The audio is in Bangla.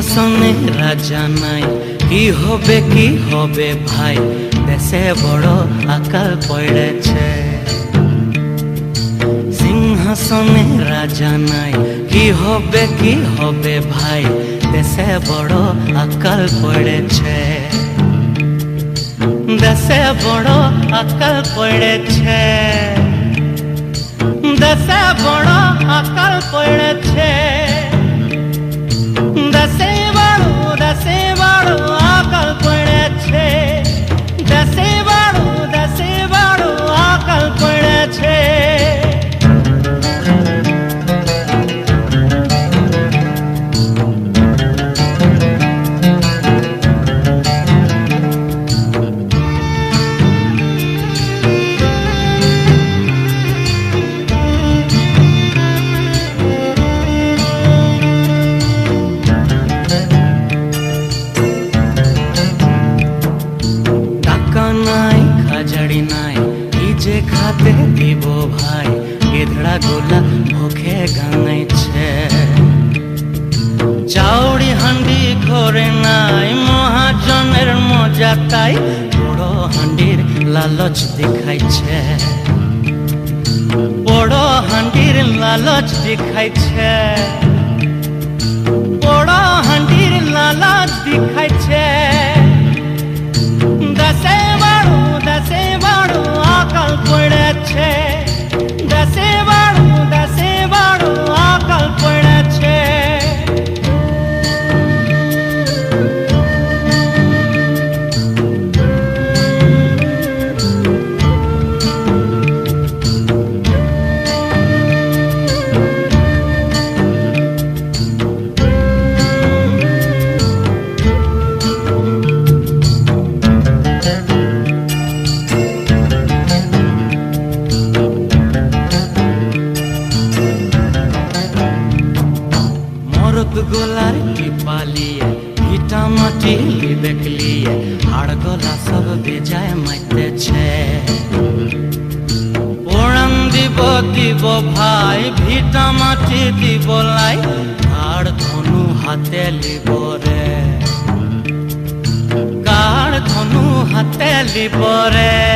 সিংহাসনে রাজা নাই। কি হবে কি হবে ভাই? দেশে বড় আকাল পড়েছে। সিংহাসনে রাজা নাই। কি হবে কি হবে ভাই? দেশে বড় আকাল পড়েছে। দেশে বড় আকাল পড়েছে। দেশে বড় দিব ভাই, গেধড়া গোলা মুখে গাঙাইছে চাউড়ি হান্ডি ঘরে নাই, মহাজনের মজা তাই বড় হান্ডির লালচ দেখাইছে। বড় হান্ডির লালচ দেখাইছে। মরদ গোলার টিপালিয়ে ইটা মাটি দেখলিয়ে হাড় গলা সব বেজায় মাইতেছে পোড়ান দিব দিব ভাই ভিটা মাটি দিব লাই আর ধনু হাতে লিব রে কার ধনু হাতে লিব রে